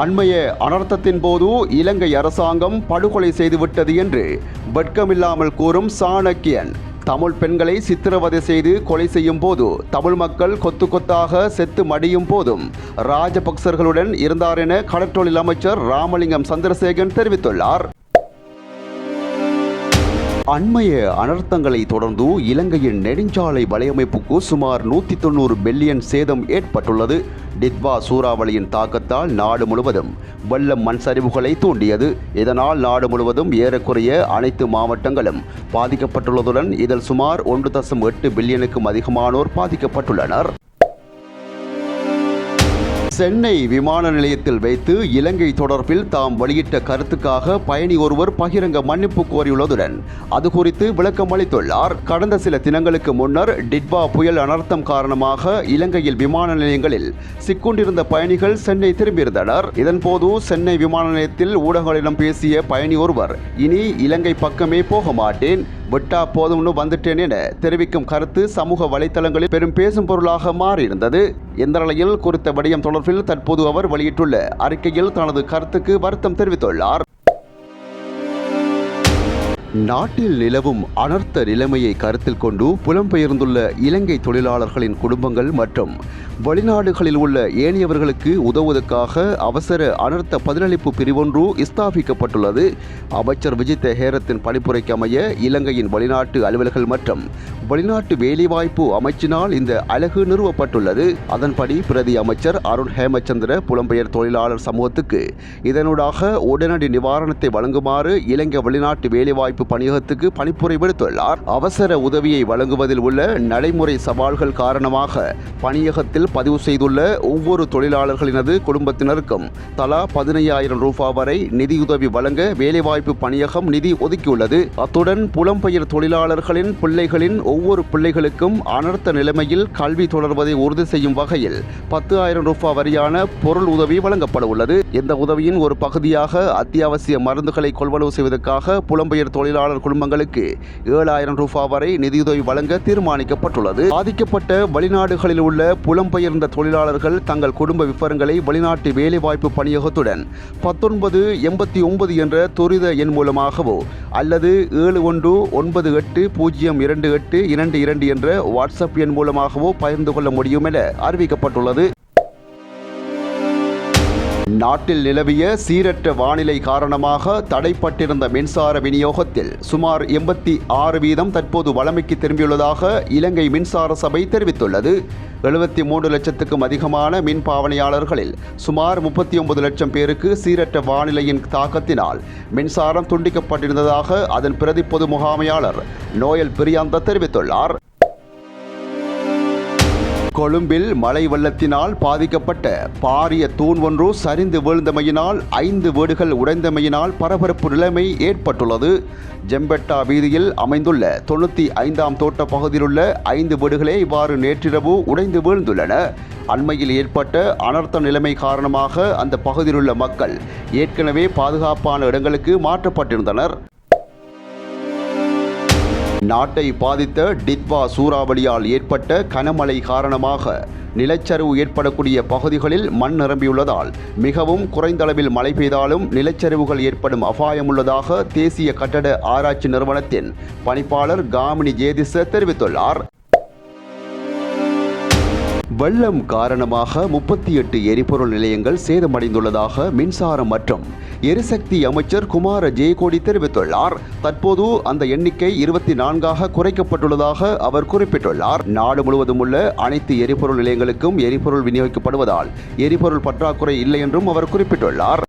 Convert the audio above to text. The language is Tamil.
அண்மைய அனர்த்தத்தின் போது இலங்கை அரசாங்கம் படுகொலை செய்துவிட்டது என்று வெட்கமில்லாமல் கூறும் சாணக்கியன். தமிழ் பெண்களை சித்திரவதை செய்து கொலை செய்யும் போது தமிழ் மக்கள் கொத்து கொத்தாக செத்து மடியும் போதும் ராஜபக்சர்களுடன் இருந்தார் என கடற்றொழில் அமைச்சர் ராமலிங்கம் சந்திரசேகரன் தெரிவித்துள்ளார். அண்மைய அனர்த்தங்களை தொடர்ந்து இலங்கையின் நெடுஞ்சாலை வலையமைப்புக்கு சுமார் நூற்றி தொண்ணூறு பில்லியன் சேதம் ஏற்பட்டுள்ளது. டித்வா சூறாவளியின் தாக்கத்தால் நாடு முழுவதும் வெள்ளம் மண் சரிவுகளை தூண்டியது. இதனால் நாடு முழுவதும் ஏறக்குறைய அனைத்து மாவட்டங்களும் பாதிக்கப்பட்டுள்ளதுடன் இதில் சுமார் ஒன்று தசம் எட்டு பில்லியனுக்கும் அதிகமானோர் பாதிக்கப்பட்டுள்ளனர். சென்னை விமான நிலையத்தில் வைத்து இலங்கை தொடர்பில் தாம் வெளியிட்ட கருத்துக்காக பயணி ஒருவர் பகிரங்க மன்னிப்பு கோரியுள்ளதுடன் அது குறித்து விளக்கம் அளித்துள்ளார். கடந்த சில தினங்களுக்கு முன்னர் டிட்பா புயல் அனர்த்தம் காரணமாக இலங்கையில் விமான நிலையங்களில் சிக்குண்டிருந்த பயணிகள் சென்னை திரும்பியிருந்தனர். இதன்போது சென்னை விமான நிலையத்தில் ஊடகங்களிடம் பேசிய பயணி ஒருவர் இனி இலங்கை பக்கமே போக மாட்டேன் விட்டா போதும்னு வந்துட்டேன் என தெரிவிக்கும் கருத்து சமூக வலைத்தளங்களில் பெரும் பேசும் பொருளாக மாறியிருந்தது. இந்த நிலையில் குறித்த விடயம் தொடர்பில் தற்போது அவர் வெளியிட்டுள்ள அறிக்கையில் தனது கருத்துக்கு வருத்தம் தெரிவித்துள்ளார். நாட்டில் நிலவும் அனர்த்த நிலைமையை கருத்தில் கொண்டு புலம்பெயர்ந்துள்ள இலங்கை தொழிலாளர்களின் குடும்பங்கள் மற்றும் வெளிநாடுகளில் உள்ள ஏனையவர்களுக்கு உதவுவதற்காக அவசர அனர்த்த பதிலளிப்பு பிரிவொன்று ஸ்தாபிக்கப்பட்டுள்ளது அமைச்சர் விஜித்த ஹேரத்தின் பணிப்புரைக்கு அமைய இலங்கையின் வெளிநாட்டு அலுவலர்கள் மற்றும் வெளிநாட்டு வேலைவாய்ப்பு அமைச்சினால் இந்த அழகு நிறுவப்பட்டுள்ளது. அதன்படி பிரதி அமைச்சர் அருண் ஹேமச்சந்திர புலம்பெயர் தொழிலாளர் சமூகத்துக்கு இதனூடாக உடனடி நிவாரணத்தை வழங்குமாறு இலங்கை வெளிநாட்டு வேலைவாய்ப்பு பணியகத்துக்கு பணிப்புரை விடுத்துள்ளார். அவசர உதவியை வழங்குவதில் உள்ள நடைமுறை சவால்கள் காரணமாக பணியகத்தில் பதிவு செய்துள்ள ஒவ்வொரு தொழிலாளர்களினது குடும்பத்தினருக்கும் தலா பதினையாயிரம் ரூபாய் வரை நிதியுதவி வழங்க வேலைவாய்ப்பு பணியகம் நிதி ஒதுக்கியுள்ளது. அத்துடன் புலம்பெயர் தொழிலாளர்களின் பிள்ளைகளின் ஒவ்வொரு பிள்ளைகளுக்கும் அனர்த்த நிலைமையில் கல்வி தொடர்வதை உறுதி செய்யும் வகையில் பத்து ஆயிரம் ரூபாய் வரியான பொருள் உதவி வழங்கப்பட உள்ளது. இந்த உதவியின் ஒரு பகுதியாக அத்தியாவசிய மருந்துகளை கொள்வனவு செய்வதற்காக புலம்பெயர் தொழிலாளர் குடும்பங்களுக்கு ஏழாயிரம் ரூபாய் வரை நிதியுதவி வழங்க தீர்மானிக்கப்பட்டுள்ளது. பாதிக்கப்பட்ட வெளிநாடுகளில் உள்ள புலம்பெயர்ந்த தொழிலாளர்கள் தங்கள் குடும்ப விவரங்களை வெளிநாட்டு வேலைவாய்ப்பு பணியகத்துடன் பத்தொன்பது எண்பத்தி ஒன்பது என்ற துரித எண் மூலமாகவோ அல்லது ஏழு ஒன்று ஒன்பது எட்டு பூஜ்ஜியம் இரண்டு எட்டு இரண்டு இரண்டு என்ற வாட்ஸ்அப் எண் மூலமாகவோ பகிர்ந்து கொள்ள முடியும் என அறிவிக்கப்பட்டுள்ளது. நாட்டில் நிலவிய சீரற்ற வானிலை காரணமாக தடைப்பட்டிருந்த மின்சார விநியோகத்தில் சுமார் எண்பத்தி ஆறு வீதம் தற்போது வளமைக்கு திரும்பியுள்ளதாக இலங்கை மின்சார சபை தெரிவித்துள்ளது. எழுபத்தி மூன்று லட்சத்துக்கும் அதிகமான மின் பாவனையாளர்களில் சுமார் முப்பத்தி ஒன்பது லட்சம் பேருக்கு சீரற்ற வானிலையின் தாக்கத்தினால் மின்சாரம் துண்டிக்கப்பட்டிருந்ததாக அதன் பிரதி பொது முகாமையாளர் நோயல் பிரியாந்த தெரிவித்துள்ளார். கொழும்பில் மழை வெள்ளத்தினால் பாதிக்கப்பட்ட பாரிய தூண் ஒன்று சரிந்து வீழ்ந்தமையினால் ஐந்து வீடுகள் உடைந்தமையினால் பரபரப்பு நிலைமை ஏற்பட்டுள்ளது. ஜெம்பெட்டா வீதியில் அமைந்துள்ள தொண்ணூற்றி ஐந்தாம் தோட்ட பகுதியிலுள்ள ஐந்து வீடுகளே இவ்வாறு நேற்றிரவு உடைந்து வீழ்ந்துள்ளன. அண்மையில் ஏற்பட்ட அனர்த்த நிலைமை காரணமாக அந்த பகுதியிலுள்ள மக்கள் ஏற்கனவே பாதுகாப்பான இடங்களுக்கு மாற்றப்பட்டிருந்தனர். நாட்டை பாதித்த டித்வா சூறாவளியால் ஏற்பட்ட கனமழை காரணமாக நிலச்சரிவு ஏற்படக்கூடிய பகுதிகளில் மண் நிரம்பியுள்ளதால் மிகவும் குறைந்த அளவில் மழை பெய்தாலும் நிலச்சரிவுகள் ஏற்படும் அபாயம் உள்ளதாக தேசிய கட்டட ஆராய்ச்சி நிறுவனத்தின் பணிப்பாளர் காமினி ஜேதிச தெரிவித்துள்ளார். வெள்ளம் காரணமாக முப்பத்தி எட்டு எரிபொருள் நிலையங்கள் சேதமடைந்துள்ளதாக மின்சாரம் மற்றும் எரிசக்தி அமைச்சர் குமார ஜெயகோடி தெரிவித்துள்ளார். தற்போது அந்த எண்ணிக்கை இருபத்தி நான்காக குறைக்கப்பட்டுள்ளதாக அவர் குறிப்பிட்டுள்ளார். நாடு முழுவதும் உள்ள அனைத்து எரிபொருள் நிலையங்களுக்கும் எரிபொருள் விநியோகிக்கப்படுவதால் எரிபொருள் பற்றாக்குறை இல்லை என்றும் அவர் குறிப்பிட்டுள்ளார்.